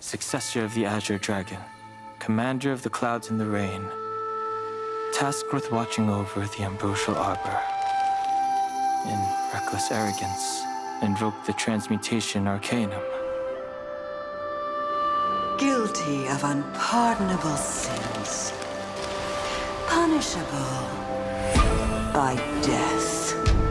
successor of the Azure Dragon, commander of the clouds and the rain, tasked with watching over the ambrosial arbor. In reckless arrogance, invoked the transmutation arcanum. Guilty of unpardonable sins. Punishable by death.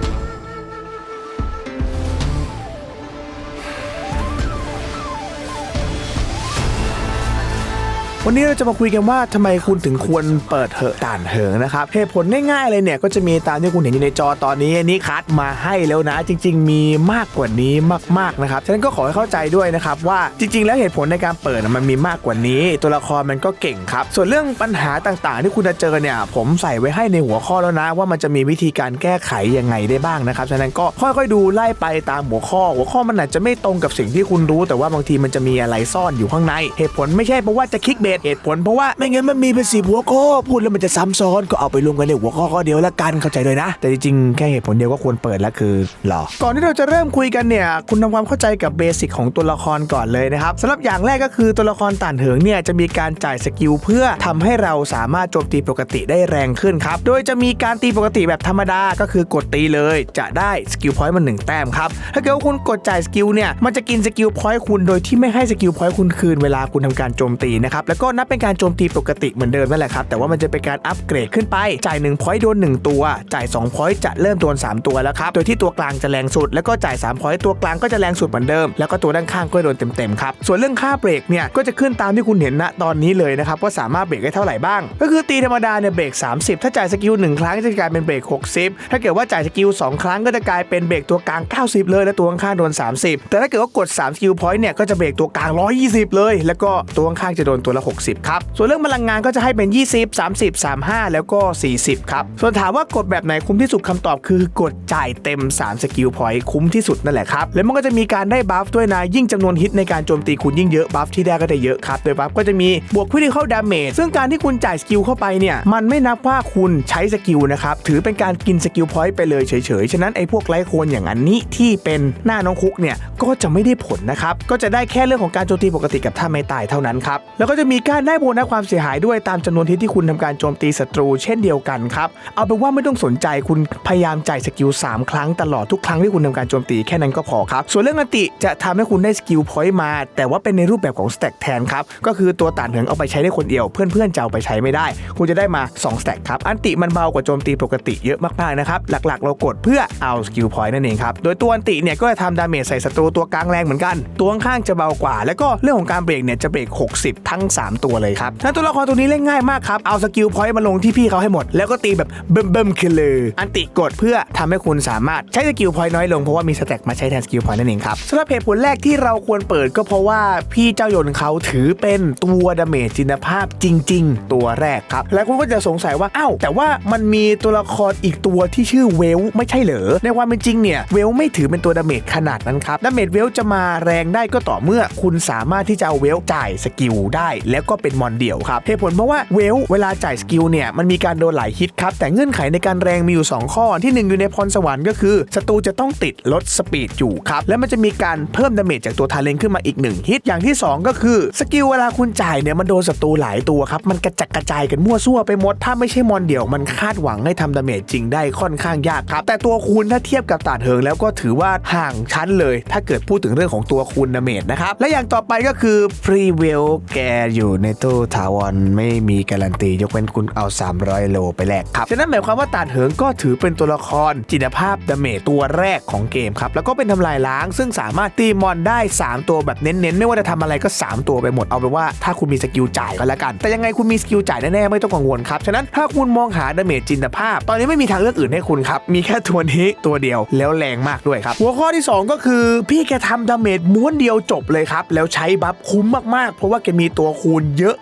วันนี้เราจะมาคุยกันว่าทำไมคุณถึงควรเปิดเหอะด่านเหิงนะครับเหตุผลง่ายๆเลยเนี่ยก็จะมีตามที่คุณเห็นอยู่ในจอตอนนี้อันนี้คัดมาให้แล้วนะ จริง ๆ มีมากกว่านี้มากๆนะครับฉะนั้นก็ขอให้เข้าใจด้วยนะครับว่าจริง ๆ แล้วเหตุผลในการเปิดมันมีมากกว่านี้ ตัวละครมันก็เก่งครับ ส่วนเรื่องปัญหาต่างๆ ที่คุณจะเจอเนี่ยผมใส่ไว้ให้ในหัวข้อแล้วนะ ว่ามันจะมีวิธีการแก้ไขยังไงได้บ้างนะครับฉะนั้นก็ค่อยๆดูไล่ไปตามหัวข้อ หัวข้อมันอาจจะไม่ตรงกับสิ่งที่คุณรู้ แต่ว่าบางทีมันจะมีอะไรซ่อนอยู่ข้างใน เหตุผลไม่ใช่เพราะว่าจะคลิกเบสเหตุผลเพราะว่าไม่งั้นมันมีเป็นสิบหัวข้อพูดแล้วมันจะซ้ำซ้อนก็เอาไปรวมกันในหัวข้อข้อเดียวละกันเข้าใจเลยนะ แต่จริงๆแค่เหตุผลเดียวก็ควรเปิดแล้วคือหรอก่อนที่เราจะเริ่มคุยกันเนี่ยคุณทำความเข้าใจกับเบสิกของตัวละครก่อนเลยนะครับสำหรับอย่างแรกก็คือตัวละครต่านเหิงเนี่ยจะมีการจ่ายสกิลเพื่อทำให้เราสามารถโจมตีปกติได้แรงขึ้นครับโดยจะมีการตีปกติแบบธรรมดาก็คือกดตีเลย จะได้สกิลพอยต์มาหนึ่งแต้มครับถ้าเกิดว่าคุณกดจ่ายสกิลเนี่ยมันจะกินสกิลพอยต์คุณโดยที่ไม่ให้สกิลพอยต์คุณคืนเวลาคุณทำการโจมตีนะครับแล้วก็็นับเป็นการโจมตีปกติเหมือนเดิมนั่นแหละครับ แต่ว่ามันจะเป็นการอัปเกรดขึ้นไป จ่าย1พอยต์โดน 1 ตัว จ่าย2พอยต์จะเริ่มโดน 3 ตัวแล้วครับ โดยที่ตัวกลางจะแรงสุด แล้วก็จ่าย3พอยต์ตัวกลางก็จะแรงสุดเหมือนเดิม แล้วก็ตัวด้านข้างก็โดนเต็มๆครับ ส่วนเรื่องค่าเบรกเนี่ย ก็จะขึ้นตามที่คุณเห็นณตอนนี้เลยนะครับ ว่าสามารถเบรกได้เท่าไหร่บ้าง ก็คือตีธรรมดาเนี่ยเบรก 30 ถ้าจ่ายสกิล1ครั้งจะกลายเป็นเบรก 60 ถ้าเกิดว่าจ่ายสกิล2ครั้งก็จะกลายเป็นเบรกตัวกลาง 90 เลย และตัวข้างโดน 30 แต่ถ้าเกิดว่ากด3สกิลพอยต์เนี่ยก็จะเบรกตัวกลาง 120 เลย แล้วก็ตัวข้างจะโดนตัวละ60 ครับ ส่วนเรื่องพลังงานก็จะให้เป็น 20 30 35 แล้วก็ 40 ครับ ส่วนถามว่ากดแบบไหนคุ้มที่สุดคำตอบคือกดจ่ายเต็ม 3 สกิลพอยต์คุ้มที่สุดนั่นแหละครับ แล้วมันก็จะมีการได้บัฟด้วยนะ ยิ่งจำนวนฮิตในการโจมตีคุณยิ่งเยอะบัฟที่ได้ก็จะเยอะครับ โดยบัฟก็จะมีบวก critical damage ซึ่งการที่คุณจ่ายสกิลเข้าไปเนี่ยมันไม่นับว่าคุณใช้สกิลนะครับถือเป็นการกินสกิลพอยต์ไปเลยเฉยๆฉะนั้นไอ้พวกไลโคนอย่างอันนี้ที่เป็นหน้าน้องคุกเนี่ยก็จะไม่ได้ผลนะครับก็จะได้แค่เรื่องของการโจมตีปกติกับท่าไม่ตายเท่านั้นครับแล้วก็จะมีการได้โบนัสความเสียหายด้วยตามจำนวนฮิตที่คุณทำการโจมตีศัตรูเช่นเดียวกันครับ เอาเป็นว่าไม่ต้องสนใจคุณพยายามจ่ายสกิล 3 ครั้งตลอดทุกครั้งที่คุณทำการโจมตีแค่นั้นก็พอครับ ส่วนเรื่องอันติจะทำให้คุณได้สกิลพอยต์มา แต่ว่าเป็นในรูปแบบของสแต็กแทนครับ ก็คือตัวต่านเหิงเอาไปใช้ได้คนเดียว เพื่อนๆจะเอาไปใช้ไม่ได้ คุณจะได้มา2สแต็กครับ อันติมันเบากว่าโจมตีปกติเยอะมากๆนะครับ หลักๆ เรากดเพื่อเอาสกิลพอยต์นั่นเองครับ โดยตัวอันติเนี่ยก็จะทำดาเมจใส่ศัตรูตัวกลางแรงเหมือนกัน ตัวข้างจะเบากว่า แล้วก็เรื่องของการเบรกเนี่ยจะเบรก 60 ทั้ง 3ตัวเลยครับฉะนั้นตัวละครตัวนี้เล่นง่ายมากครับ เอาสกิลพอยต์มาลงที่พี่เขาให้หมด แล้วก็ตีแบบเบิ่มเบิ่มๆคือเลยอันติกดเพื่อทำให้คุณสามารถใช้สกิลพอยต์น้อยลงเพราะว่ามีสแต็กมาใช้แทนสกิลพอยต์นั่นเองครับสำหรับเหตุผลแรกที่เราควรเปิดก็เพราะว่าพี่เจ้ายนต์เขาถือเป็นตัวดาเมจจินภาพจริง ๆ ตัวแรกครับ แล้วคุณก็จะสงสัยว่าอ้าวแต่ว่ามันมีตัวละครอีกตัวที่ชื่อเวลไม่ใช่เหรอในความเป็นจริงเนี่ยเวลไม่ถือเป็นตัวดาเมจขนาดนั้นครับดาเมจเวลจะมาแรงได้ก็ต่อเมื่อคุณสามารถที่จะเอาเวลจ่ายสกิลได้แล้วก็เป็นมอนเดี่ยวครับเหตุผลเพราะว่าเวลเวลาจ่ายสกิลเนี่ยมันมีการโดนหลายฮิตครับแต่เงื่อนไขในการแรงมีอยู่ 2 ข้อที่หนึ่งอยู่ในพรสวรรค์ก็คือศัตรูจะต้องติดลดสปีดอยู่ครับและมันจะมีการเพิ่มดาเมจจากตัวทาเลนขึ้นมาอีกหนึ่งฮิตอย่างที่ 2 ก็คือสกิลเวลาคุณจ่ายเนี่ยมันโดนศัตรูหลายตัวครับมันกระจัดกระจายกันมั่วซั่วไปหมดถ้าไม่ใช่มอนเดี่ยวมันคาดหวังให้ทำดาเมจจริงได้ค่อนข้างยากครับแต่ตัวคูณถ้าเทียบกับตาดเหิงแล้วก็ถือว่าห่างชั้นเลย ถ้าเกิดพูดถึงเรื่องของตัวคูณดาเมจนะครับและอย่างต่อไปก็คือฟรีเวลแกอยูู่ในตู้ถาวรไม่มีการันตียกเว้นคุณเอา 300 โลไปแลกครับ ฉะนั้นหมายความว่าตาดเหิงก็ถือเป็นตัวละครจินภาพดาเมจตัวแรกของเกมครับ แล้วก็เป็นทำลายล้าง ซึ่งสามารถตีมอนได้ 3 ตัวแบบเน้นๆ ไม่ว่าจะทำอะไรก็ 3 ตัวไปหมดเอาเป็นว่าถ้าคุณมีสกิลจ่ายก็แล้วกัน แต่ยังไงคุณมีสกิลจ่ายแน่ๆไม่ต้องกังวลครับฉะนั้นถ้าคุณมองหาดาเมจจินภาพ ตอนนี้ไม่มีทางเลือกอื่นให้คุณครับมีแค่ตัวนี้ตัวเดียวแล้วแรงมากด้วยครับหัวข้อที่ 2 ก็คือ พี่แกทำดาเมจม้วนเดียวจบเลยครับแล้วใช้บัฟคุ้มมากๆ เพราะว่าแกมีตัวคูมูลเยอะ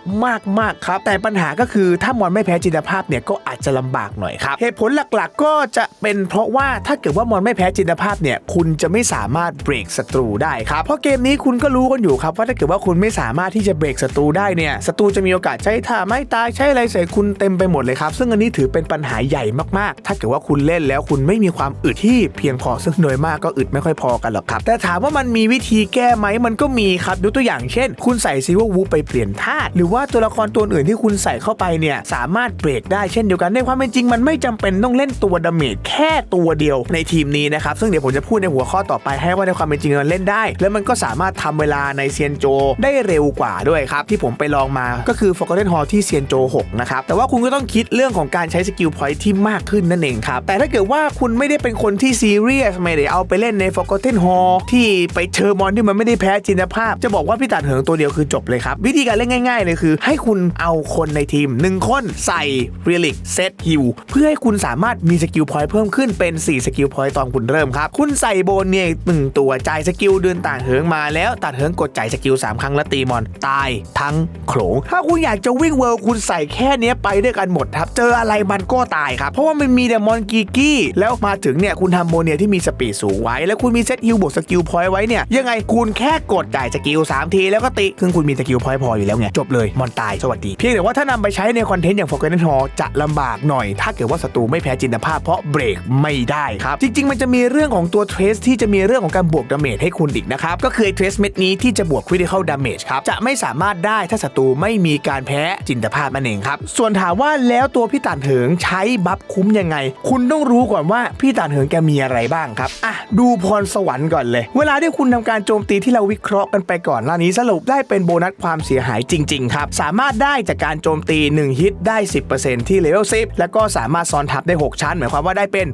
มากๆครับ แต่ปัญหาก็คือถ้ามอนไม่แพ้จินตภาพเนี่ยก็อาจจะลำบากหน่อยครับ เหตุผลหลักๆก็จะเป็นเพราะว่าถ้าเกิดว่ามอนไม่แพ้จินตภาพเนี่ยคุณจะไม่สามารถเบรกศัตรูได้ครับ เพราะเกมนี้คุณก็รู้กันอยู่ครับว่าถ้าเกิดว่าคุณไม่สามารถที่จะเบรกศัตรูได้เนี่ยศัตรูจะมีโอกาสใช้ท่าไม้ตายใช้อะไรใส่คุณเต็มไปหมดเลยครับ ซึ่งอันนี้ถือเป็นปัญหาใหญ่มากๆ ถ้าเกิดว่าคุณเล่นแล้วคุณไม่มีความอึดที่เพียงพอซึ่งโดยมากก็อึดไม่ค่อยพอกันหรอกครับ แต่ถามว่ามันมีวิธีแก้ไหมมันก็มีครับยกตัวอย่างเช่น คุณใส่ซิว่าวูไปเปลี่ยนธาตุหรือว่าตัวละครตัวอื่นที่คุณใส่เข้าไปเนี่ยสามารถเบรกได้เช่นเดียวกันในความเป็นจริงมันไม่จำเป็นต้องเล่นตัวดาเมจแค่ตัวเดียวในทีมนี้นะครับซึ่งเดี๋ยวผมจะพูดในหัวข้อต่อไปให้ว่าในความเป็นจริงมันเล่นได้ แล้วมันก็สามารถทำเวลาในเซียนโจได้เร็วกว่าด้วยครับที่ผมไปลองมาก็คือ Forgotten Hall ที่เซียนโจ6นะครับแต่ว่าคุณก็ต้องคิดเรื่องของการใช้สกิลพอยท์ที่มากขึ้นนั่นเองครับแต่ถ้าเกิดว่าคุณไม่ได้เป็นคนที่ซีเรียสไม่ได้เอาไปเล่นใน Forgotten Hall ที่ไปเชอร์มอนที่มันไม่ได้แพ้จินตภาพ จะบอกว่าพี่ตัดเหิงตัวเดียวคือจบเลยครับวิธีการเล่นง่ายๆเลยคือ ให้คุณเอาคนในทีม 1 คนใส่เรียลิกเซตฮิวเพื่อให้คุณสามารถมีสกิลพอยต์เพิ่มขึ้นเป็น 4 สกิลพอยต์ตอนคุณเริ่มครับ คุณใส่โบนเนี่ยหนึ่งตัวจ่ายสกิลเดินต่างเหิงมาแล้วตัดเหิงกดจ่ายสกิล 3 ครั้งแล้วตีมอน ตายทั้งโขลงถ้าคุณอยากจะวิ่งเวิร์คุณใส่แค่เนี้ยไปด้วยกันหมดครับ เจออะไรมันก็ตายครับ เพราะว่ามันมีแต่มอนกีกี้แล้วมาถึงเนี่ยคุณทำโบเนียที่มีสปีดสูงไว้ แล้วคุณมีเซตฮิลบวกสกิลพอยต์ไว้เนี่ยยังไงคุณแค่กดจ่ายสกิล3ทีแล้วก็ติซึ่งคุณมีสกิลพอยต์พออยู่แล้วไงจบเลยมอนตายสวัสดี เพียงแต่ว่าถ้านำไปใช้ในคอนเทนต์อย่าง Forgotten Hall จะลำบากหน่อย ถ้าเกิดว่าศัตรูไม่แพ้จินตภาพเพราะเบรกไม่ได้ครับ จริง ๆ มันจะมีเรื่องของตัวเทรสที่จะมีเรื่องของการบวกดาเมจให้คุณอีกนะครับก็คือเทรสเม็ดนี้ที่จะบวก critical damage ครับจะไม่สามารถได้ถ้าศัตรูไม่มีการแพ้จินตภาพนั่นเองครับส่วนถามว่าแล้วตัวพี่ตานเหิงใช้บัฟคุ้มยังไง คุณต้องรู้ก่อนว่าพี่ตานเหิงแกมีอะไรบ้างครับอะดูพรสวรรค์ก่อนเลย เวลาที่คุณทำการโจมตีที่เราวิเคราะห์กันไปก่อนหน้านี้สรุปได้เป็นโบนัสความเสียหายจจริง ๆ ครับ สามารถได้จากการโจมตี 1 ฮิตได้ 10%ที่เลเวล10 แล้วก็สามารถซ้อนทับได้ 6 ชั้น หมายความว่าได้เป็น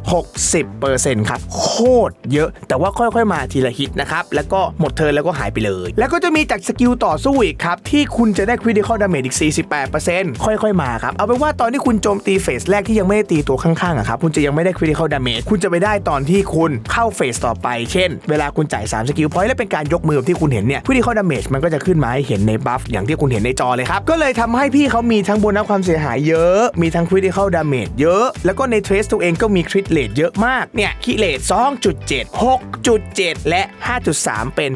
60%ครับ โคตรเยอะ แต่ว่าค่อยๆ มาทีละฮิตนะครับ แล้วก็หมดเทิร์นแล้วก็หายไปเลย แล้วก็จะมีจากสกิลต่อสู้อีกครับ ที่คุณจะได้คริติคอลดาเมจอีก 48%ค่อยๆ มาครับ เอาเป็นว่าตอนที่คุณโจมตีเฟสแรกที่ยังไม่ได้ตีตัวข้างๆอะครับคุณจะยังไม่ได้คริติคอลดาเมจคุณจะไปได้ตอนที่คุณเข้าเฟสต่อไป เช่น เวลาคุณจ่าย3สกิลพอยต์และเป็นการยกมือที่คุณเห็นเนี่ยคริติคอลดาเมจมันก็จะขึ้นมาให้เห็นในบัฟอย่างที่คุณเห็นในจอเลยครับ ก็เลยทำให้พี่เขามีทั้งโบนัสความเสียหายเยอะ มีทั้งคริติคอลดาเมจเยอะ แล้วก็ในเทรสตัวเองก็มีคริตเลทเยอะมาก เนี่ยคิเลท2.7 6.7 และ 5.3 เป็น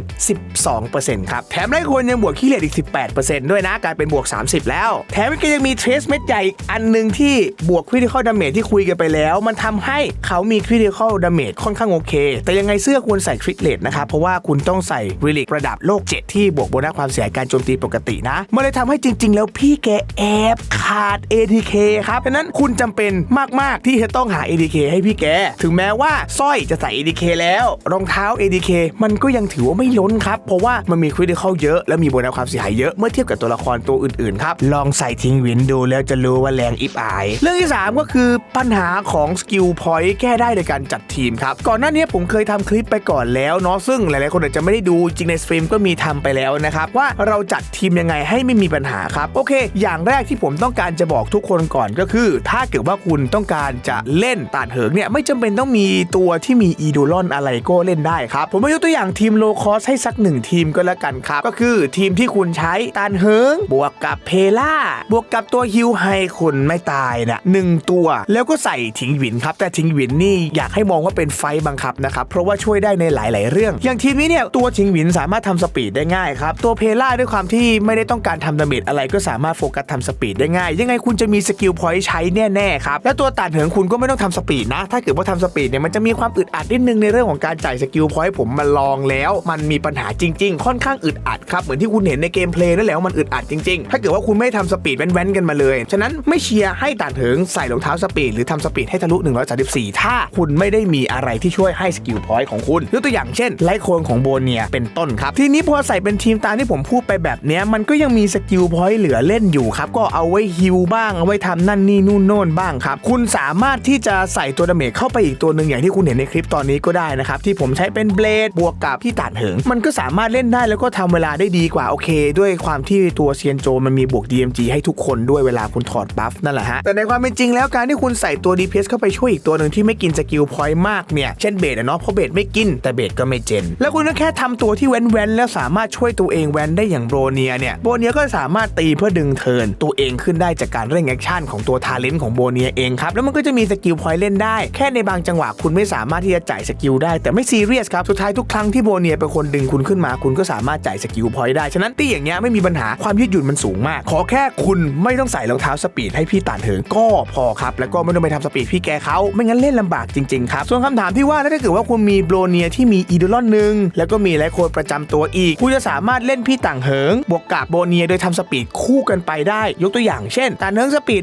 12%ครับ แถมได้คนยังบวกคิเลทอีก 18%ด้วยนะกลายเป็นบวก 30 แล้ว แถมก็ยังมีเทรสเม็ดใหญ่อีกอันหนึ่งที่บวกคริติคอลดาเมจที่คุยกันไปแล้ว มันทำให้เขามีคริติคอลดาเมจค่อนข้างโอเค แต่ยังไงเสื้อควรใส่คริตเลทนะครับเพราะว่าคุณต้องใส่ริลิกระดับโลก 7 ที่บวกโบนัสความเสียหายการโจมตีปกตินะมันเลยทำให้จริง ๆ แล้วพี่แกแอบขาด ATK ครับดังนั้นคุณจำเป็นมากๆที่จะต้องหา ATK ให้พี่แก ถึงแม้ว่าสร้อยจะใส่ ATK แล้วรองเท้า ATK มันก็ยังถือว่าไม่ล้นครับ เพราะว่ามันมีคริติคอลเยอะ และมีโบนัสความเสียหายเยอะเมื่อเทียบกับตัวละครตัวอื่นๆครับลองใส่ทิ้งวินดูแล้วจะรู้ว่าแรงอิบอาย เรื่องที่ 3 ก็คือปัญหาของสกิลพอยต์แก้ได้โดยการจัดทีมครับก่อนหน้านี้ผมเคยทำคลิปไปก่อนแล้วเนาะซึ่งหลายๆคนอาจจะไม่ได้ดูจริงในสตรีมก็มีทำไปแล้วนะครับว่าเราจัดทีมยังไงให้ไม่มีปัญหาครับ โอเค อย่างแรกที่ผมต้องการจะบอกทุกคนก่อนก็คือ ถ้าเกิดว่าคุณต้องการจะเล่นตาดเหิงเนี่ยไม่จำเป็นต้องมีตัวที่มีอีโดลอนอะไรก็เล่นได้ครับ ผมยกตัวอย่างทีมโลคอสให้สักหนึ่งทีมก็แล้วกันครับ ก็คือทีมที่คุณใช้ตานเหิง บวกกับเพล่าบวกกับตัวฮิวให้คุณไม่ตายนะหนึ่งตัวแล้วก็ใส่ถิงหวินครับแต่ถิงหวินนี่อยากให้มองว่าเป็นไฟบังคับนะครับเพราะว่าช่วยได้ในหลาย ๆ เรื่อง อย่างทีมนี้เนี่ยตัวถิงหวินสามารถทำสปีดได้ง่ายครับตัวเพล่าด้วยความที่ไม่ได้ต้ององการทำดาเมจอะไรก็สามารถโฟกัสทำสปีดได้ง่าย ยังไงคุณจะมีสกิลพอยต์ใช้แน่ๆครับ และตัวตัดเหิงคุณก็ไม่ต้องทำสปีดนะ ถ้าเกิดว่าทำสปีดเนี่ยมันจะมีความอึดอัดนิดนึงในเรื่องของการจ่ายสกิลพอยต์ผมมาลองแล้ว มันมีปัญหาจริง ๆ ค่อนข้างอึดอัดครับ เหมือนที่คุณเห็นในเกมเพลย์นั่นแหละว่ามันอึดอัดจริงๆ ถ้าเกิดว่าคุณไม่ทำสปีดแว้นๆกันมาเลย ฉะนั้นไม่เชียร์ให้ตัดเหิงใส่รองเท้าสปีดหรือทำสปีดให้ทะลุ 134 ถ้าคุณไม่ได้มีอะไรที่ช่วยให้สกิลพอยต์ของคุณยกตัวอย่างเช่นไลโคนของโบเนียเป็นต้นครับทีนี้พอใส่เป็นทีมตามที่ผมพูดไปแบบนี้มันก็ยังมีสกิลพอยต์เหลือเล่นอยู่ครับ ก็เอาไว้ฮิลบ้าง เอาไว้ทำนั่นนี่นู่นโน่นบ้างครับ คุณสามารถที่จะใส่ตัวดาเมจเข้าไปอีกตัวหนึ่งอย่างที่คุณเห็นในคลิปตอนนี้ก็ได้นะครับ ที่ผมใช้เป็นเบลดบวกกับที่ตัดเหิง มันก็สามารถเล่นได้แล้วก็ทำเวลาได้ดีกว่าโอเค ด้วยความที่ตัวเซียนโจมันมีบวก DMG ให้ทุกคนด้วยเวลาคุณถอดบัฟนั่นแหละฮะแต่ในความเป็นจริงแล้วการที่คุณใส่ตัว DPS เข้าไปช่วยอีกตัวหนึ่งที่ไม่กินสกิลพอยต์มากเนี่ยเช่นเบสอะเนาะเพราะเบสไม่กินแต่เบสก็ไม่เจน แล้วคุณก็แค่ทำตัวที่แว้นๆแล้วสามารถช่วยตัวเองแว้นได้อย่างโบรเนียเนี่ยโบเนียก็สามารถตีเพื่อดึงเทินตัวเองขึ้นได้จากการเร่งแอคชั่นของตัวทาเลนต์ของโบเนียเองครับ แล้วมันก็จะมีสกิลพอยต์เล่นได้ แค่ในบางจังหวะคุณไม่สามารถที่จะจ่ายสกิลได้ แต่ไม่ซีเรียสครับ สุดท้ายทุกครั้งที่โบเนียเป็นคนดึงคุณขึ้นมา คุณก็สามารถจ่ายสกิลพอยต์ได้ ฉะนั้นตีอย่างเงี้ยไม่มีปัญหาความยืดหยุ่นมันสูงมาก ขอแค่คุณไม่ต้องใส่รองเท้าสปีดให้พี่ตานเถิงก็พอครับ แล้วก็ไม่ต้องไปทำสปีดพี่แกเขาไม่งั้นเล่นลำบากจริงๆครับ ส่วนคำถามที่ว่าถ้าเกิดว่าคุณมีโบเนียที่มีอีดอลอนหนึ่งแล้วก็มีไลโคนประจำตัวอีก คุณจะสามารถเล่นพี่ต่างเหิงบวกกับโบเนียโดยทำสปีดคู่กันไปได้ ยกตัวอย่างเช่นต่างเหิงสปีด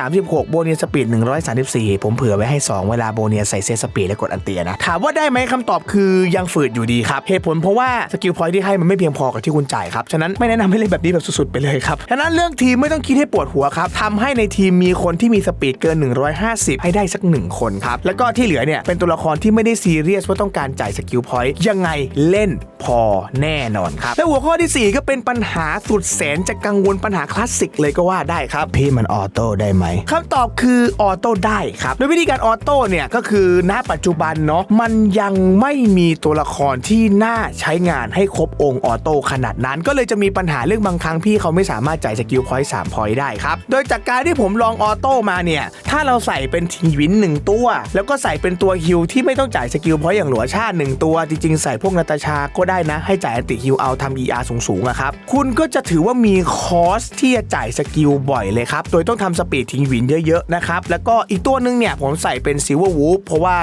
136 โบเนียสปีด 134 ผมเผื่อไว้ให้ 2 เวลาโบเนียใส่เซตสปีดและกดอันเตียนะ ถามว่าได้ไหมคำตอบคือยังฝืดอยู่ดีครับ เหตุผลเพราะว่าสกิลพอยท์ที่ให้มันไม่เพียงพอกับที่คุณจ่ายครับ ฉะนั้นไม่แนะนำให้เล่นแบบนี้แบบสุดๆไปเลยครับ ฉะนั้นเรื่องทีมไม่ต้องคิดให้ปวดหัวครับทำให้ในทีมมีคนที่มีสปีดเกิน 150 ให้ได้สักหนึ่งคนครับ แล้วก็ที่เหลือเนี่ยเป็นตัวละครที่ไม่ได้ซีเรียสว่าต้องการจ่ายสกิลพอยยังไงเล่นพอแน่นอนครับและหัวข้อทีสี่4 ก็เป็นปัญหาสุดแสนจะกังวลปัญหาคลาสสิกเลยก็ว่าได้ครับ พี่มันออโต้ได้ไหมคำตอบคือออโต้ได้ครับโดยวิธีการออโต้เนี่ยก็คือณปัจจุบันเนาะมันยังไม่มีตัวละครที่น่าใช้งานให้ครบองค์ออโต้ขนาดนั้น ก็เลยจะมีปัญหาเรื่องบางครั้งพี่เขาไม่สามารถจ่ายสกิลพอยต์สามพอยต์ได้ครับ โดยจากการที่ผมลองออโต้มาเนี่ยถ้าเราใส่เป็นทีวินหนึ่งตัว แล้วก็ใส่เป็นตัวฮิลที่ไม่ต้องจ่ายสกิลพอยต์อย่างหลัวชาติหนึ่งตัว จริงๆ ใส่พวกนาตาชาก็ได้นะ ให้จ่ายอันติฮิลเอาทำ ER สูงๆอะครับคุณก็จะถือว่ามีคอสที่จะจ่ายสกิลบ่อยเลยครับ โดยต้องทำสปีดทิ้งวินเยอะๆนะครับ แล้วก็อีกตัวหนึงเนี่ยผมใส่เป็นซิลเวอร์วูฟเพราะว่า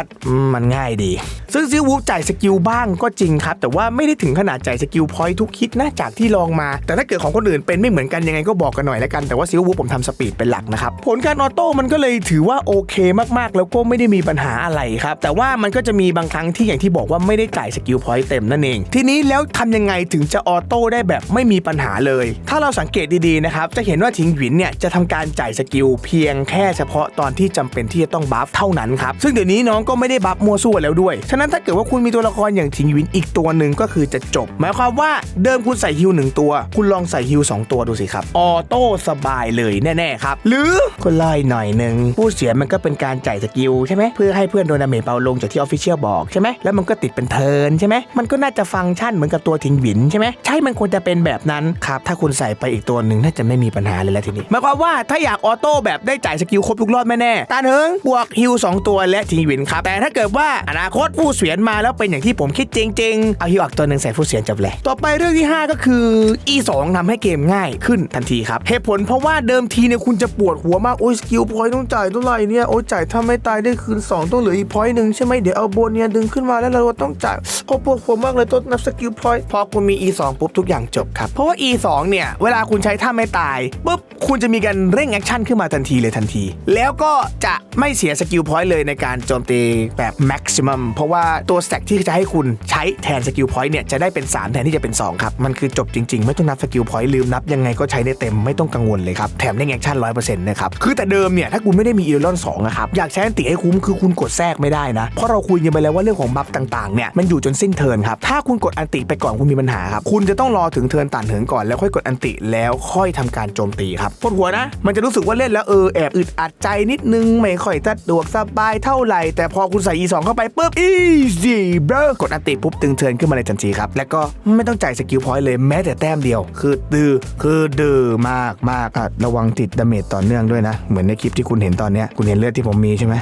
มันง่ายดี ซึ่งซิลวูฟจ่ายสกิลบ้างก็จริงครับ แต่ว่าไม่ได้ถึงขนาดจ่ายสกิลพอยทุกคิดนะจากที่ลองมา แต่ถ้าเกิดของคนอื่นเป็นไม่เหมือนกันยังไงก็บอกกันหน่อยแล้วกัน แต่ว่าซิลวูฟผมทำสปีดเป็นหลักนะครับ ผลการออโต้มันก็เลยถือว่าโอเคมากๆ แล้วก็ไม่ได้มีปัญหาอะไรครับ แต่ว่ามันก็จะมีบางครั้งที่อย่างที่บอกว่าไม่ได้จ่ายสกิลพอยเต็มนั่นเอง ทีนี้แล้วทำยังไงถึงจะออโต้ได้แบบไม่มีปัญหาเลยถ้าเราสังเกตดีๆนะครับจะเห็นว่าทิงหวินเนี่ยจะทำการจ่ายสกิลเพียงแค่เฉพาะตอนที่จำเป็นที่จะต้องบัฟเท่านั้นครับซึ่งเดี๋ยวนี้น้องก็ไม่ได้บัฟมัวซั่วแล้วด้วย ฉะนั้นถ้าเกิดว่าคุณมีตัวละครอย่างทิงหวินอีกตัวหนึ่งก็คือจะจบ หมายความว่าเดิมคุณใส่ฮิวหนึ่งตัว คุณลองใส่ฮิวสองตัวดูสิครับออโต้สบายเลยแน่ๆครับหรือก็ไล่หน่อยหนึ่งผู้เสียมันก็เป็นการจ่ายสกิลใช่ไหมเพื่อให้เพื่อนโดนดาเมจเบาลงจากที่ออฟฟิเชียลบอกใช่ไหมแล้วมันก็ติดเป็นเทิร์นใช่ไหมมันก็น่าจะฟังก์ชันเหมือนกับตัวทิงหวินใช่ไหมใช่มันควรจะเป็นแบบนั้นครับถ้าคุณใส่ไปอีกตัวหนึ่งน่าจะไม่มีปัญหาเลยแล้วทีนี้หมายความว่าถ้าอยากออโต้แบบได้จ่ายสกิลครบทุกรอบแน่ๆตาเหิงบวกฮิว2ตัวและทิงหวินครับแต่ถ้าเกิดว่าอนาคตผู้เสียนมาแล้วเป็นอย่างที่ผมคิดจริงๆเอาฮิวอักตัวหนึ่งใส่ผู้เสียนจบเลยต่อไปเรื่องที่ 5 ก็คือ E2 ทำให้เกมง่ายขึ้นทันทีครับเหตุผลเพราะว่าเดิมทีเนี่ยคุณจะปวดหัวมากโอ้ยสกิลพอยต์ต้องจ่ายเท่าไหร่เนี่ยโอ้ยจ่ายถ้าไม่ตายได้คืน 2 ต้องเหลืออีกพอยต์หนึ่งใช่ไหมเดี๋ยวเอาโบนเนี่ยดึงขึ้นมาแล้วเราต้องจ่ายโอ้ปวดหัวมากเลยต้นนับสกิลพอยต์พอคุณมี E2 ปุ๊บทุกอย่างจบครับเพราะว่า E2 เนี่ย เวลาคุณใช้ท่าไม่ตายปุ๊บ คุณจะมีการเร่งแอคชั่นขึ้นมาทันทีเลยทันที แล้วก็จะไม่เสียสกิลพอยต์เลยในการโจมตีแบบแม็กซิมัมเพราะว่าตัวสแต็กที่จะให้คุณใช้แทนสกิลพอยต์เนี่ยจะได้เป็น 3 แทนที่จะเป็น 2 ครับ มันคือจบจริงๆ ไม่ต้องนับสกิลพอยต์ลืมนับยังไงก็ใช้ได้เต็มไม่ต้องกังวลเลยครับ แถมเร่งแอคชั่นร้อยเปอร์เซ็นต์นะครับ คือแต่เดิมเนี่ยถ้าคุณไม่ได้มีอีลอน2อะครับอยากใช้อันติให้คุ้มคือคุณกดแทรกไม่ได้นะ เพราะเราคุยกันไปแล้วว่าเรื่องของบัฟต่างๆเนี่ยมันอยู่จนสิ้นเทิร์นครับถ้าคุณกดอันติไปก่อนคุณมีปัญหาครับคุณจะต้องรอถึงเทิร์นตันเหินก่อนแล้วค่อยกดอันติแล้วค่อยทำการโจมตีครับปวดหัวนะ มันจะรู้สึกว่าเล่นแล้วเออแอบอึดอัดใจนิดนึง ไม่ค่อยสะดวกสบายเท่าไหร่ แต่พอคุณใส่ E2 เข้าไปปุ๊บ easy bro กดอันติปุ๊บตึงเทินขึ้นมาเลยทันทีครับ แล้วก็ไม่ต้องจ่ายสกิลพอยต์เลยแม้แต่แต้มเดียว คือดื้อคือดื้อมากมากอะระวังติดดาเมจต่อเนื่องด้วยนะ เหมือนในคลิปที่คุณเห็นตอนเนี้ยคุณเห็นเลือดที่ผมมีใช่ไหม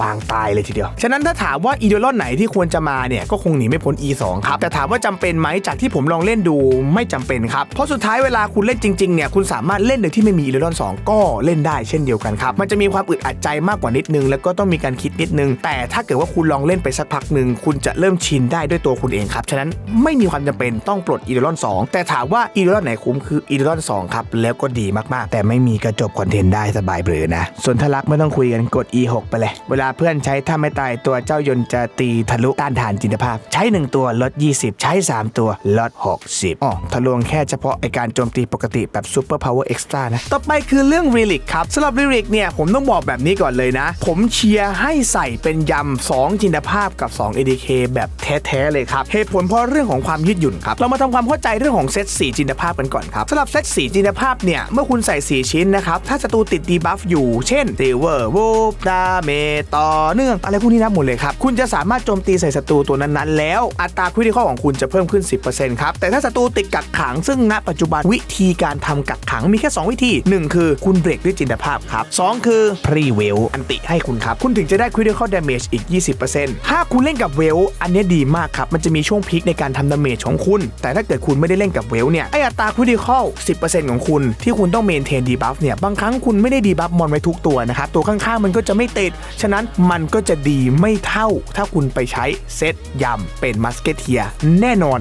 ปางตายเลยทีเดียว ฉะนั้นถ้าถามว่าอีเดลอนไหนที่ควรจะมาเนี่ยก็คงหนีไม่พ้น E2 ครับ แต่ถามว่าจำเป็นไหมจากที่ผมลองเล่นดูไม่จำเป็นครับ เพราะสุดท้ายเวลาคุณเล่นจริงๆเนี่ยคุณสามารถเล่นโดยที่ไม่มีอีเดลอน2 ก็เล่นได้เช่นเดียวกันครับ มันจะมีความอึดอัดใจมากกว่านิดนึง แล้วก็ต้องมีการคิดนิดนึง แต่ถ้าเกิดว่าคุณลองเล่นไปสักพักหนึ่งคุณจะเริ่มชินได้ด้วยตัวคุณเองครับฉะนั้นไม่มีความจำเป็นต้องปลดอีเดลอน2 แต่ถามว่าอีเดลอนไหนคุ้มคืออีเดลอน2ครับแล้วก็ดีมากๆ แต่ไม่มีกระจบคอนเทนต์ได้สบายเบลอนะส่วนถ้ารักไม่ต้องคุยกันกด E6 ไปเลยเวลาเพื่อนใช้ถ้าไม่ตายตัวเจ้ายนจะตีทะลุต้านทานจินตภาพ ใช้ 1 ตัวลด 20 ใช้ 3 ตัวลด 60อ๋อทะลวงแค่เฉพาะไอการโจมตีปกติแบบซูเปอร์พาวเวอร์เอ็กซ์ตร้านะ ต่อไปคือเรื่องรีลิกครับสำหรับรีลิกเนี่ยผมต้องบอกแบบนี้ก่อนเลยนะ ผมเชียร์ให้ใส่เป็นยำ 2 จินตภาพกับ 2 ADK แบบแท้ๆเลยครับเหตุผลเพราะเรื่องของความยืดหยุ่นครับเรามาทำความเข้าใจเรื่องของเซต4จินตภาพกันก่อนครับสำหรับเซต4จินตภาพเนี่ยเมื่อคุณใส่ 4 ชิ้นนะครับถ้าศัตรูติดดีบัฟอยู่ เช่นเทเวอร์วูฟดาเมตต่อเนื่องอะไรพวกนี้นับหมดเลยครับ คุณจะสามารถโจมตีใส่ศัตรูตัวนั้นๆ แล้วอัตราคริติคอลของคุณจะเพิ่มขึ้น 10%ครับ แต่ถ้าศัตรูติดกักขัง ซึ่งณปัจจุบันวิธีการทำกักขังมีแค่ 2 วิธี 1 คือคุณเบรกด้วยจินตภาพครับ 2 คือพรีเวลอันติให้คุณครับ คุณถึงจะได้คริติคอลดาเมจอีก 20%ถ้าคุณเล่นกับเวลอันนี้ดีมากครับมันจะมีช่วงพีคในการทำดาเมจของคุณ แต่ถ้าเกิดคุณไม่ได้เล่นกับเวลเนี่ยไออัตราคริติคอล10%ของคุณที่คุณต้องเมนเทนดีบัฟเนี่ยบางครั้งคุณไม่ได้ดีบัฟมอนไว้ทุกตัวนะครับตัวข้างๆมันก็จะไม่ติดฉะนั้นมันก็จะดีไม่เท่า ถ้าคุณไปใช้เซตยำเป็นมัสเกตเทียแน่นอน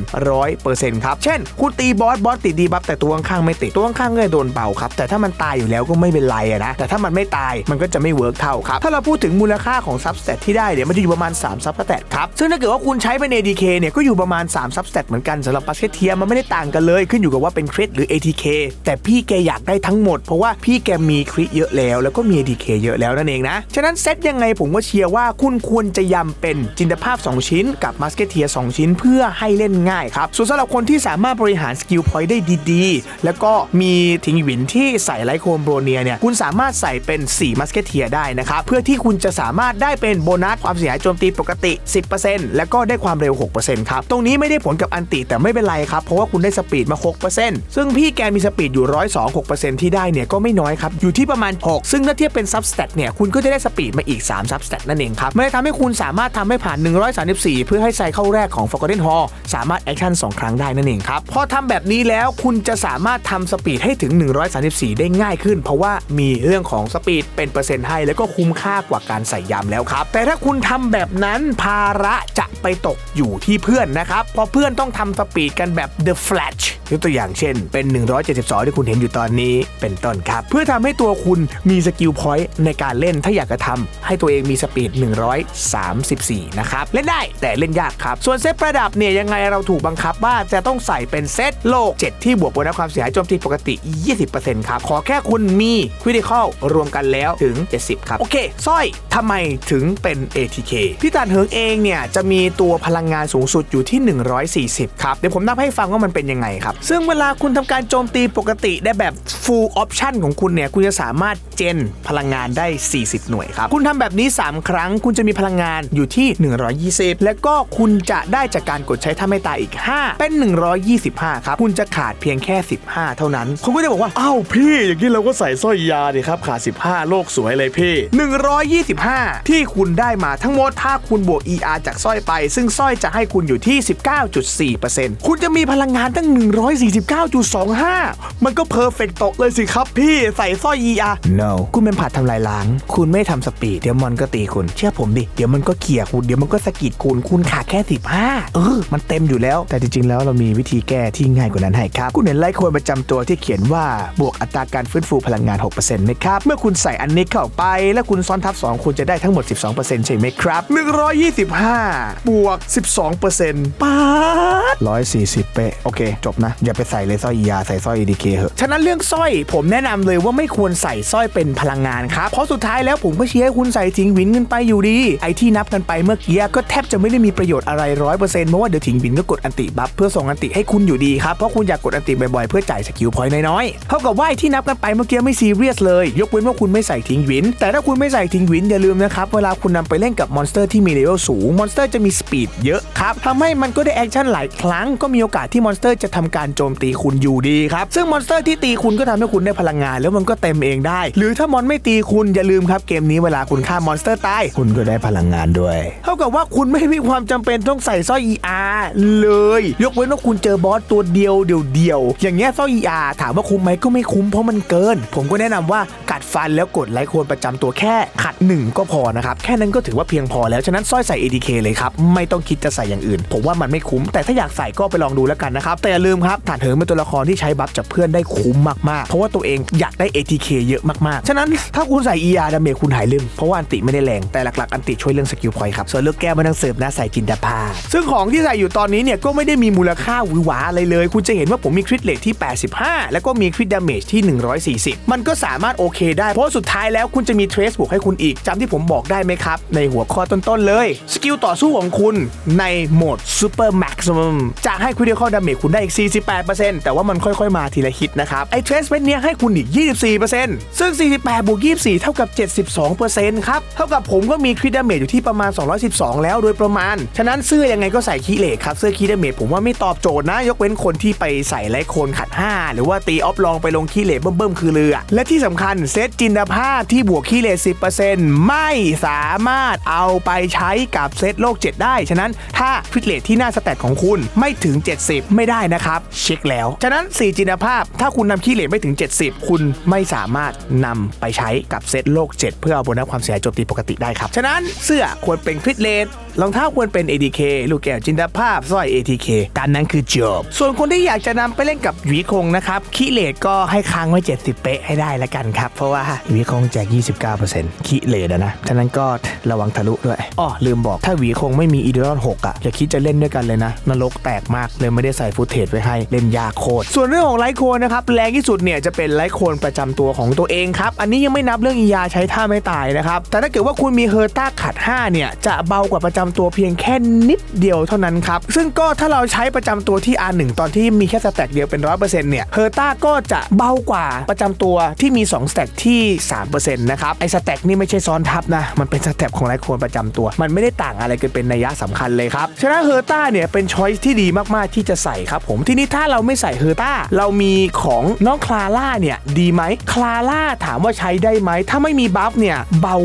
100%ครับ เช่น คุณตีบอสบอสติดดีบัฟแต่ตัวข้างๆไม่ติด ตัวข้างๆก็จะโดนเบาครับ แต่ถ้ามันตายอยู่แล้วก็ไม่เป็นไรนะ แต่ถ้ามันไม่ตายมันก็จะไม่เวิร์กเท่าครับ ถ้าเราพูดถึงมูลค่าของซับสเตตที่ได้เนี่ยมันจะอยู่ประมาณ3ซับสเตตครับ ซึ่งถ้าเกิดว่าคุณใช้เป็น ADK เนี่ยก็อยู่ประมาณ3ซับสเตตเหมือนกันสำหรับมัสเกตเทียมันไม่ได้ต่างกันเลย ขึ้นอยู่กับว่าเป็นคริตหรือ ATK แต่พี่แกอยากได้ทั้งหมดเพราะว่าพี่แกมีคริตเยอะแล้ว แล้วก็มี ATK เยอะแล้วนั่นเองนะฉะนั้นเซตยังไงผมก็เชียร์ว่าคุณควรจะยำเป็นจินตภาพ 2 ชิ้น กับมัสเกเทีย2ชิ้น เพื่อให้เล่นง่ายครับ ส่วนสำหรับคนที่สามารถบริหารสกิลพอยต์ได้ดีๆ แล้วก็มีทิงหวินที่ใส่ไลโคมโบรเนียเนี่ยคุณสามารถใส่เป็น4มัสเกเทียได้นะครับ เพื่อที่คุณจะสามารถได้เป็นโบนัสความเสียหายโจมตีปกติ 10%แล้วก็ได้ความเร็ว 6%ครับ ตรงนี้ไม่ได้ผลกับอันติแต่ไม่เป็นไรครับ เพราะว่าคุณได้สปีดมา 6%ซึ่งพี่แกมีสปีดอยู่102 6%ที่ได้เนี่ยก็ไม่น้อยครับอยู่ที่ประมาณ 6 ซึ่งถ้าเทียบเป็นซับสเตตเนี่ยคุณก็จะได้สปีดมาอีก 3ซับสเตตนั่นเองครับ มันจะทำให้คุณสามารถทำให้ผ่าน 134 เพื่อให้ไซเคิลแรกของ Forgotten Hall สามารถแอคชั่น2 ครั้งได้นั่นเองครับ พอทำแบบนี้แล้วคุณจะสามารถทำสปีดให้ถึง 134 ได้ง่ายขึ้น เพราะว่ามีเรื่องของสปีดเป็นเปอร์เซ็นต์ให้ แล้วก็คุ้มค่ากว่าการใส่ยามแล้วครับ แต่ถ้าคุณทำแบบนั้นภาระจะไปตกอยู่ที่เพื่อนนะครับ เพราะเพื่อนต้องทำสปีดกันแบบ The Flash ยกตัวอย่างเช่น เป็น 172 ที่คุณเห็นอยู่ตอนนี้ เป็นต้นครับ เพื่อทำให้ตัวคุณมีสกิลพอยต์ในการเล่นถ้าอยากจะทำให้ตัวเองมีสปีด 134 นะครับ เล่นได้แต่เล่นยากครับ ส่วนเซตประดับเนี่ยยังไงเราถูกบังคับว่าจะต้องใส่เป็นเซตโลก 7 ที่บวกบนัสความเสียหายโจมตีปกติ 20%ครับ ขอแค่คุณมีคริติคอลรวมกันแล้วถึง 70 ครับ โอเคสร้อยทำไมถึงเป็น ATK พี่ตานเหิงเองเนี่ยจะมีตัวพลังงานสูงสุดอยู่ที่ 140 ครับ เดี๋ยวผมนับให้ฟังว่ามันเป็นยังไงครับ ซึ่งเวลาคุณทำการโจมตีปกติได้แบบ full option ของคุณเนี่ยคุณจะสามารถเจนพลังงานได้ 40 หน่วยครับ คุณทำแบบนี้ 3 ครั้งคุณจะมีพลังงานอยู่ที่ 120 แล้วก็คุณจะได้จากการกดใช้ท่าไม่ตายอีก 5 เป็น 125 ครับ คุณจะขาดเพียงแค่ 15 เท่านั้นคุณก็จะบอกว่าอ้าวพี่อย่างนี้เราก็ใส่สร้อยยาดิครับขาด 15 โลกสวยเลยพี่ 125 ที่คุณได้มาทั้งหมดถ้าคุณบวก ER จากสร้อยไป ซึ่งสร้อยจะให้คุณอยู่ที่ 19.4%คุณจะมีพลังงานตั้ง 149.25 มันก็เพอร์เฟกต์ตกเลยสิครับพี่ใส่สร้อย ER no คุณเป็นผัดทำลายล้าง คุณไม่ทำสปีดเดี๋ยวมันก็ตีคุณ เชื่อผมดิ เดี๋ยวมันก็เขี่ยคุณ เดี๋ยวมันก็สะกิดคุณ คุณขาดแค่15เออ มันเต็มอยู่แล้ว แต่จริงๆ แล้วเรามีวิธีแก้ที่ง่ายกว่านั้นให้ครับ คุณเห็นไลค์โคนประจำตัวที่เขียนว่า บวกอัตราการฟื้นฟูพลังงาน 6%ไหมครับ เมื่อคุณใส่อันนี้เข้าไป แล้วคุณซ้อนทับ 2 คุณจะได้ทั้งหมด 12%ใช่ไหมครับ 125 บวก 12%ป๊าด140 เป๊ะ โอเค จบนะ อย่าไปใส่เลยสร้อยยาใส่สร้อย EDK เหอะ ฉะนั้นเรื่องสร้อยผมแนะนำเลยว่าไม่ควรใส่สร้อยเป็นพลังงานครับ เพราะสุดท้ายแล้วผมก็เชียร์ให้คุณใส่ทิ้งวินกันไปอยู่ดี ไอที่นับกันไปเมื่อกี้ก็แทบจะไม่ได้มีประโยชน์อะไรร้อยเปอร์เซ็นต์เพราะว่าเดี๋ยวทิ้งวินก็กดอันติบัฟเพื่อส่งอันติให้คุณอยู่ดีครับเพราะคุณอยากกดอันติบ่อยๆเพื่อจ่ายสกิลพอยต์น้อยๆเท่ากับว่าไอที่นับกันไปเมื่อกี้ไม่ซีเรียสเลยยกเว้นว่าคุณไม่ใส่ทิ้งวิน แต่ถ้าคุณไม่ใส่ทิ้งวินอย่าลืมนะครับเวลาคุณนำไปเล่นกับมอนสเตอร์ที่มีเลเวลสูงมอนสเตอร์จะมีสปีดเยอะครับทำให้มันก็ได้แอคชั่นหลายครั้งก็มีโอกาสที่มอนสเตอร์จะทำการโจมตีคุณอยู่ดีครับซึ่งมอนสเตอร์ที่ตีคุณก็ทำให้คุณได้พลังงาน แล้วมันก็เต็มเองได้ หรือถ้ามอนไม่ตีคุณอย่าลืมครับเกมนี้เวลาคุณฆ่ามอนสเตอร์ตาย คุณก็ได้พลังงานด้วย เท่ากับว่าคุณไม่มีความจำเป็นต้องใส่สร้อย ER เลย ยกเว้นว่าคุณเจอบอสตัวเดียวเดียวเดียวๆอย่างเงี้ยสร้อย ER ถามว่าคุ้มไหมก็ไม่คุ้มเพราะมันเกิน ผมก็แนะนำว่ากัดฟันแล้วกดไลค์โคนประจำตัวแค่ขัดหนึ่งก็พอนะครับแค่นั้นก็ถือว่าเพียงพอแล้วฉะนั้นสร้อยใส่ ADK เลยครับไม่ต้องคิดจะใส่อย่างอื่น ผมว่ามันไม่คุ้ม แต่ถ้าอยากใส่ก็ไปลองดูแล้วกันนะครับแต่อย่าลืมครับฐานเหิงเป็นตัวละครที่ใช้บัฟจากเพื่อนได้คุ้มมากๆ เพราะว่าตัวเองอยากได้ ATK เยอะมากๆ ฉะนั้นถ้าคุณใส่ ER ดาเมจคุณหายลืมเพราะว่าอันติไม่ได้แรง แต่หลักๆอันติช่วยเรื่องสกิลพอยต์ครับส่วนเลือกแก้ไม่ต้องเสิร์ฟนะใส่จินดาภาซึ่งของที่ใส่อยู่ตอนนี้เนี่ยก็ไม่ได้มีมูลค่าหวือหวาอะไรเลย คุณจะเห็นว่าผมมีคริตเลทที่ 85 แล้วก็มีคริตดาเมจที่ 140 มันก็สามารถโอเคได้เพราะสุดท้ายแล้วคุณจะมีเทรสบวกให้คุณอีกจำที่ผมบอกได้ไหมครับ ในหัวข้อต้นๆเลยสกิลต่อสู้ของคุณในโหมด Super Maximum จะให้คริติคอลดาเมจคุณได้อีก 48%แต่ว่ามันค่อยๆมาทีละฮิตนะครับไอ้เทรสเม็ดเนี้ยให้คุณอีก 24%ซึ่ง 48บวก24 เท่ากับ 72%ครับเท่ากับผมก็มีคริดดาเมจอยู่ที่ประมาณ 212 แล้วโดยประมาณ ฉะนั้นเสื้อยังไงก็ใส่คีเลทครับ เสื้อคีดาเมจผมว่าไม่ตอบโจทย์นะ ยกเว้นคนที่ไปใส่ไลโคนขัด 5 หรือว่าตีออฟลองไปลงคีเลทเบิ่มๆคือเรือ และที่สำคัญเซตจินตภาพที่บวกคีเลท10%ไม่สามารถเอาไปใช้กับเซตโลก 7 ได้ ฉะนั้นถ้าคริดเลทที่หน้าสแตทของคุณไม่ถึง 70 ไม่ได้นะครับ เช็คแล้ว ฉะนั้น 4 จินตภาพ ถ้าคุณนำคีเลทไม่ถึง 70 คุณไม่สามารถนำไปใช้กับเซตโลก 7 เพื่อเอาโบนัสความเสียหายจมตีปกติได้ครับ ฉะนั้นเสื้อควรเป็นคริดเลน รองเท้าควรเป็น ADK ลูกแก้วจินตภาพสร้อย ATK การนั้นคือจบ ส่วนคนที่อยากจะนำไปเล่นกับหวีคงนะครับคีเลทก็ให้ค้างไว้ 70 เป๊ะให้ได้ละกันครับ เพราะว่าหวีคงแจก 29%คีเลทอะนะฉะนั้นก็ระวังทะลุด้วยอ้อลืมบอกถ้าหวีคงไม่มีอีเดอร์6อะอย่าคิดจะเล่นด้วยกันเลยนะนรกแตกมากเลยไม่ได้ใส่ฟุตเทจไว้ให้เล่นยากโคตรส่วนเรื่องของไลท์โคนนะครับแรงที่สุดเนี่ยจะเป็นไลท์โคนประจำตัวของตัวเองครับอันนี้ยังไม่นับเรื่องอียาใช้ท่าไม่ตายนะครับแต่ถ้าเกิดว่าคุณมีเฮอร์ต้าขัด5เนี่ยจะเบากว่าประจำตัวเพียงแค่นิดเดียวเท่านั้นครับ ซึ่งก็ถ้าเราใช้ประจำตัวที่ R1 ตอนที่มีแค่สแต็กเดียวเป็น 100%เนี่ยเฮอร์ต้าก็จะเบากว่าประจำตัวที่มี2สแต็กที่ 3%นะครับ ไอสแต็กนี่ไม่ใช่ซ้อนทับนะ มันเป็นสแต็กของไลท์โคนประจำตัว มันไม่ได้ต่างอะไรกันเป็นนัยยะสำคัญเลยครับ ฉะนั้นเฮอร์ต้าเนี่ยเป็นช้อยที่ดีมากๆที่จะใส่ครับผม ทีนี้ถ้าเราไม่ใส่เฮอร์ต้าเรามีของน้องคลาร่าเนี่ยดีไหมคลาร่าถามว่าใช้ได้ไหมถ้าไม่มีบัฟเนี่ยเบา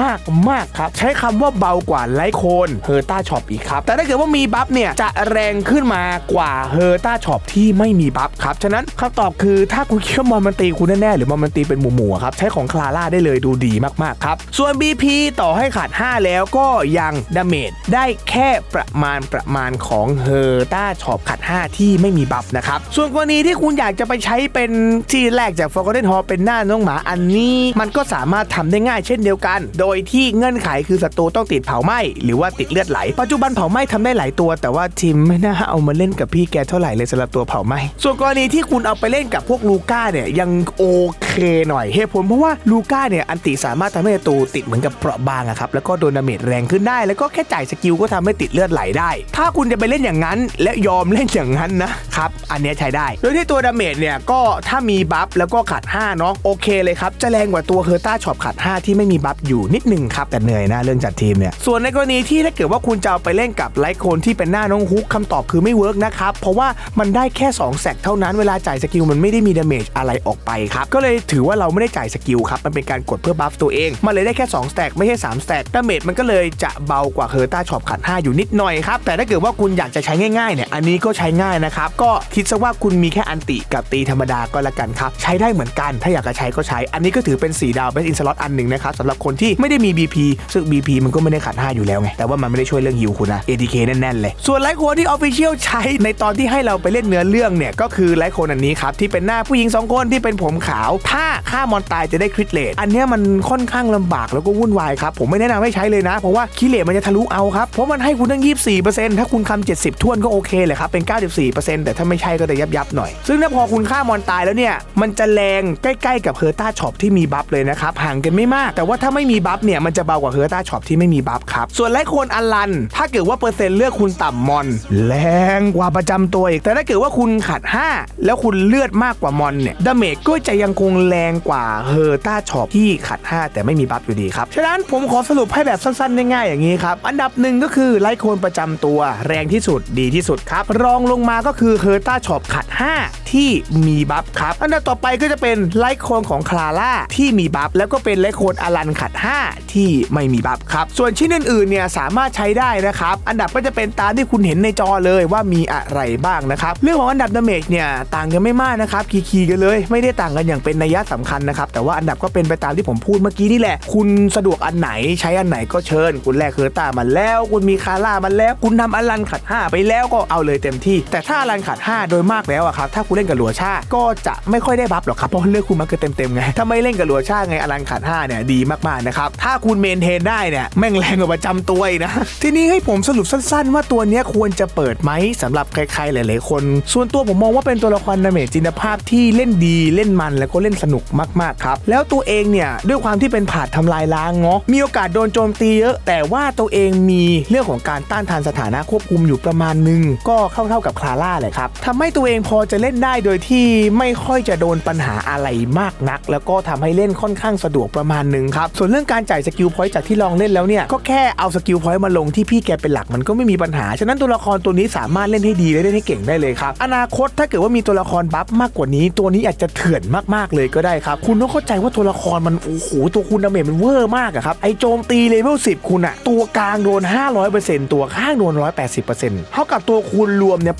มากมากครับใช้คำว่าเบากว่าไลท์โคนเฮอร์ต้าช็อปอีกครับ แต่ถ้าเกิดว่ามีบัฟเนี่ย จะแรงขึ้นมากว่าเฮอร์ต้าช็อปที่ไม่มีบัฟครับ ฉะนั้นคำตอบคือถ้าคุณคิดว่ามอนมันตีคุณแน่ๆหรือมอนมันตีเป็นหมู่ๆครับ ใช้ของคลาร่าได้เลยดูดีมากๆครับ ส่วน BP ต่อให้ขาด 5 แล้วก็ยังดาเมจได้แค่ประมาณประมาณของเฮอร์ต้าช็อปขัด5 ที่ไม่มีบัฟนะครับส่วนกรณีที่คุณอยากจะไปใช้เป็นที่แรกจากฟอร์กเดนฮอเป็นหน้าน้องหมาอันนี้ มันก็สามารถทำได้ง่ายเช่นเดียวกัน โดยที่เงื่อนไขคือศัตรูต้องติดเผาไหม้หรือว่าติดเลือดไหล ปัจจุบันเผาไหม้ทำได้หลายตัว แต่ว่าทีมไม่น่าเอามาเล่นกับพี่แกเท่าไหร่เลยสำหรับตัวเผาไหม้ส่วนกรณีที่คุณเอาไปเล่นกับพวกลูก้าเนี่ยยังโอเคหน่อยเหตุผลเพราะว่าลูก้าเนี่ยอันติสามารถทำให้ศัตรูติดเหมือนกับเปราะบางอะครับแล้วก็โดนดาเมจแรงขึ้นได้ แล้วก็แค่จ่ายสกิลก็ทำให้ติดเลือดไหลได้ ถ้าคุณจะไปเล่นอย่างนั้น และยอมเล่นอย่างนั้นนะครับอันนี้ใช้ได้ โดยที่ตัวดาเมจเนี่ยก็ถ้ามีบัฟแล้วก็ขัด5เนาะโอเคเลยครับจะแรงกว่าตัวเฮอร์ต้าช็อปขัด5ที่ไม่มีบัฟอยู่นิดนึงครับแต่เหนื่อยนะเรื่องจัดทีมเนี่ยส่วนในกรณีที่ถ้าเกิดว่าคุณจะเอาไปเล่นกับไลท์โคนที่เป็นหน้าน้องฮุกคำตอบคือไม่เวิร์กนะครับ เพราะว่ามันได้แค่ 2 แสกเท่านั้นเวลาจ่ายสกิลมันไม่ได้มีดาเมจอะไรออกไปครับ ก็เลยถือว่าเราไม่ได้จ่ายสกิลครับ มันเป็นการกดเพื่อบัฟตัวเอง มันเลยได้แค่2แต็กไม่ใช่3แต็กดาเมจมันก็เลยจะเบากว่าเฮอร์ต้าช็อปขัด5อยู่นิดหน่อยครับ แต่ถ้าเกิดว่าคุณอยากจะใช้ง่ายๆเนี่ยอันนี้ก็ใช้ง่ายนะครับ ก็คิดซะว่าคุณมีแค่อันติกับตีธรรมดาก็แล้วกันครับใช้ได้เหมือนกัน ถ้าอยากจะใช้ก็ใช้ อันนี้ก็ถือเป็น4ดาวเป็นอินสล็อตอันหนึ่งนะครับสำหรับคนที่ไม่ได้มี BP ซึ่ง BP มันก็ไม่ได้ขัด5อยู่แล้วไงแต่ว่าว่ามันไม่ได้ช่วยเรื่องฮิวคุณนะ ATK แน่นๆเลย ส่วนไลท์โคนที่ออฟฟิเชียลใช้ในตอนที่ให้เราไปเล่นเนื้อเรื่องเนี่ย ก็คือไลท์โคนอันนี้ครับ ที่เป็นหน้าผู้หญิงสองคนที่เป็นผมขาว ถ้าฆ่ามอนตายจะได้คริตเลตอันนี้มันค่อนข้างลำบากแล้วก็วุ่นวายครับ ผมไม่แนะนำให้ใช้เลยนะ เพราะว่าคิเลตมันจะทะลุเอาครับ เพราะมันให้คุณตั้ง 24%ถ้าคุณคำ70ท่วนก็โอเคเลยครับเป็น 94%แต่ถ้าไม่ใช่ก็จะยับยับหน่อย ซึ่งถ้าพอคุณฆ่ามอนตายแล้วเนี่ยมันจะแรงใกล้ๆกับเฮอร์ต้าช็อปที่มีบัฟเลยนะครับห่างกันไม่มาก แต่ว่าถ้าไม่มีบัฟเนี่ยมันจะเบากว่าเฮอร์ต้าช็อปที่ไม่มีบัฟครับส่วนไลท์โคนอลัน ถ้าเกิดว่าเปอร์เซ็นต์เลือกคุณต่ำมอน แรงกว่าประจำตัวอีก แต่ถ้าเกิดว่าคุณขัด 5 แล้วคุณเลือดมากกว่ามอนเนี่ยดาเมจก็จะยังคงแรงกว่าเฮอร์ต้าช็อปที่ขัด 5 แต่ไม่มีบัฟอยู่ดีครับ ฉะนั้นผมขอสรุปให้แบบสั้นๆง่ายๆอย่างนี้ครับอันดับหนึ่งก็คือไลท์โคนประจำตัว แรงที่สุดดีที่สุดครับรองลงมาก็คือเฮอร์ต้าช็อปขัด 5 ที่มีบัฟครับอันดับต่อไปก็จะเป็นไลท์โคนของคลาร่าที่มีบัฟแล้วก็เป็นไลท์โคนอลันขัด 5 ที่ไม่มีบัฟครับส่วนชิ้นอื่นๆเนี่ยสาามารถใช้ได้นะครับ อันดับก็จะเป็นตามที่คุณเห็นในจอเลยว่ามีอะไรบ้างนะครับ เรื่องของอันดับดาเมจเนี่ยต่างกันไม่มากนะครับคีๆกันเลย ไม่ได้ต่างกันอย่างเป็นนัยสำคัญนะครับ แต่ว่าอันดับก็เป็นไปตามที่ผมพูดเมื่อกี้นี่แหละ คุณสะดวกอันไหนใช้อันไหนก็เชิญ คุณแลกเฮอร์ตามาแล้ว คุณมีคาร่ามาแล้ว คุณทำอลันขัด 5 ไปแล้วก็เอาเลยเต็มที่ แต่ถ้าอลันขัด 5 โดยมากแล้วอะครับถ้าคุณเล่นกับหลัวชาก็จะไม่ค่อยได้บัฟหรอกครับเพราะเลือกคุณมาเกินเต็มๆไงถ้าไม่เล่นกับหลัวชาไงอลันขัด5เนี่ยดีมากๆนะครับถ้าคุณเมนเทนได้เนี่ยแม่งแรงกว่าประจำตัวนะ ทีนี้ให้ผมสรุปสั้น ๆ ว่าตัวนี้ควรจะเปิดไหมสำหรับใครๆหลาย ๆ คน ส่วนตัวผมมองว่าเป็นตัวละครดาเมจจินภาพที่เล่นดีเล่นมันแล้วก็เล่นสนุกมากๆครับ แล้วตัวเองเนี่ยด้วยความที่เป็นผาดทำลายล้างเนาะมีโอกาสโดนโจมตีเยอะ แต่ว่าตัวเองมีเรื่องของการต้านทานสถานะควบคุมอยู่ประมาณหนึงก็เข้าเท่าๆกับคลาร่าเลยครับทำให้ตัวเองพอจะเล่นได้โดยที่ไม่ค่อยจะโดนปัญหาอะไรมากนัก แล้วก็ทำให้เล่นค่อนข้างสะดวกประมาณหนึงครับส่วนเรื่องการจ่ายสกิลพอยต์จากที่ลองเล่นแล้วเนี่ยก็แค่เอาสกิลพอยต์มาลงที่พี่แกเป็นหลักมันก็ไม่มีปัญหา ฉะนั้นตัวละครตัวนี้สามารถเล่นให้ดีและเล่นให้เก่งได้เลยครับ อนาคตถ้าเกิดว่ามีตัวละครบัฟมากกว่านี้ ตัวนี้อาจจะเถื่อนมากๆเลยก็ได้ครับ คุณต้องเข้าใจว่าตัวละครมันโอ้โหตัวคุณดาเมจมันเวอร์มากอะครับไอโจมตีเลเวล10 คุณอะตัวกลางโดน 500%ตัวข้างโดน 180%เท่ากับตัวคูณรวมเนี่ย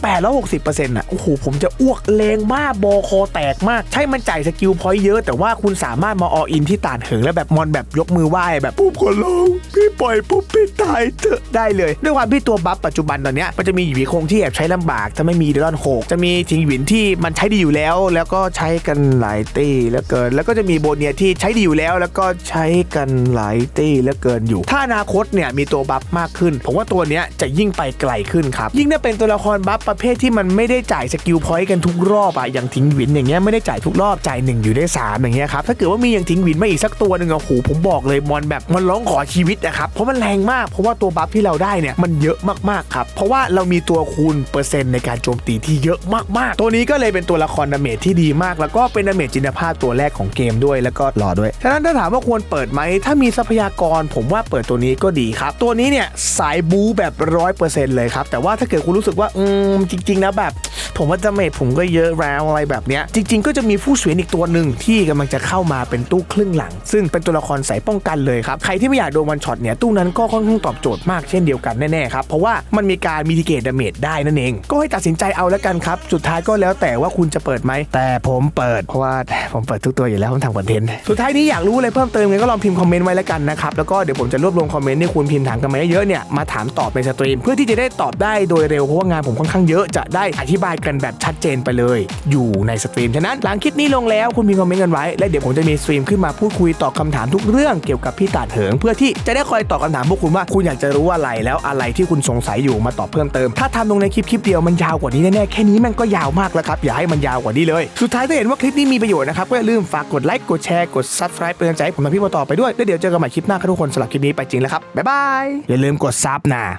860%อะโอ้โหผมจะอ้วกแรงมากบอคอแตกมาก ใช่มันจ่ายสกิลพอยต์เยอะ แต่ว่าคุณสามารถมาออินที่ตานเหิงแล้วแบบมอนแบบยกมือไหว้แบบปุ๊บขอร้องพี่ปล่อยปุ๊บพี่ตายเถอะได้เลย ด้วยความที่ตัวบัฟปัจจุบันตอนเนี้ยมันจะมีหวีคงที่แอบใช้ลำบากจะไม่มีเดลอนโหกจะมีทิงหวินที่มันใช้ดีอยู่แล้ว แล้วก็ใช้กันหลายตีแล้วเกิน แล้วก็จะมีโบเนียที่ใช้ดีอยู่แล้ว แล้วก็ใช้กันหลายตีแล้วเกินอยู่ ถ้าอนาคตเนี่ยมีตัวบัฟมากขึ้นผมว่าตัวเนี้ยจะยิ่งไปไกลขึ้นครับยิ่งถ้าเป็นตัวละครบัฟประเภทที่มันไม่ได้จ่ายสกิลพอยต์กันทุกรอบอะอย่างทิงหวินอย่างเงี้ยไม่ได้จ่ายทุกรอบจ่ายหนึ่งอยู่ได้สามอย่างเงี้ยครับถ้าเกิดว่ามีอย่างทิงหวินมาอีกสักตัวหนึ่งอะโหผมบอกเลยมอนแบบมันร้องขอชีวิตนะครับเพราะมันแรงมากเพราะว่าตัวบัฟที่เราได้เนี่ยมันเยอะมากๆครับ เพราะว่าเรามีตัวคูณเปอร์เซ็นต์ในการโจมตีที่เยอะมากๆ ตัวนี้ก็เลยเป็นตัวละครดาเมจที่ดีมาก แล้วก็เป็นดาเมจจินภาพตัวแรกของเกมด้วยแล้วก็รอด้วย ฉะนั้นถ้าถามว่าควรเปิดไหม ถ้ามีทรัพยากรผมว่าเปิดตัวนี้ก็ดีครับ ตัวนี้เนี่ยสายบูแบบร้อยเปอร์เซ็นต์เลยครับ แต่ว่าถ้าเกิดคุณรู้สึกว่า อืม จริง ๆ แล้วแบบผมว่าดาเมจผมก็เยอะแล้วอะไรแบบเนี้ยจริง ๆ ก็จะมีผู้เสวียอีกตัวหนึ่งที่กำลังจะเข้ามาเป็นตู้ครึ่งหลัง ซึ่งเป็นตัวละครสายป้องกันเลยครับใครที่ไม่อยากโดนวันช็อตเนี่ยตู้นั้นก็ค่อนข้างตอบโจทย์มากเช่นเดียวกันแน่ๆครับเพราะว่ามันมีการมิติเกตดาเมจได้นั่นเอง ก็ให้ตัดสินใจเอาแล้วกันครับ สุดท้ายก็แล้วแต่ว่าคุณจะเปิดไหม แต่ผมเปิด เพราะว่าผมเปิดทุกตัวอยู่แล้วผมทำคอนเทนต์สุดท้ายนี้อยากรู้อะไรเพิ่มเติมไงก็ลองพิมพ์คอมเมนต์ไว้แล้วกันนะครับแล้วก็เดี๋ยวผมจะรวบรวมคอมเมนต์ที่คุณพิมพ์ถามกันมาเยอะๆเนี่ยมาถามตอบในสตรีมเพื่อที่จะได้ตอบได้โดยเร็วเพราะว่างานผมค่อนข้างเยอะจะได้อธิบายกันแบบชัดเจนไปเลย อยู่ในสตรีมฉะนั้นหลังคลิปนี้ลงแล้วคุณพิมพ์คอมเมนต์กันไว้และเดี๋ยวผมจะมีสตรีมขึ้นมาพูดคุยตอบคำถามทุกเรื่องเกี่ยวกับพี่ตาดเหิงเพื่อที่จะได้คอยตอบคำถามพวกคุณว่าคุณอยากจะรู้อะไรแล้วอะไรที่คุณสงสัยอยู่มาตอบเพิ่มเติม ถ้าทำลงในคลิปคลิปเดียวมันยาวกว่านี้แน่ๆแค่นี้มันก็ยาวมากแล้วครับอย่าให้มันยาวกว่านี้เลย สุดท้ายถ้าเห็นว่าคลิปนี้มีประโยชน์นะครับก็อย่าลืมฝากกดไลค์กดแชร์กดซับสไครป์เป็นกำลังใจให้ผมและพี่มาต่อไปด้วยแล้วเดี๋ยวเจอกันใหม่คลิปหน้าครับทุกคนสำหรับคลิปนี้ไปจริงแล้วครับบ๊ายบายอย่าลืมกดซับนะ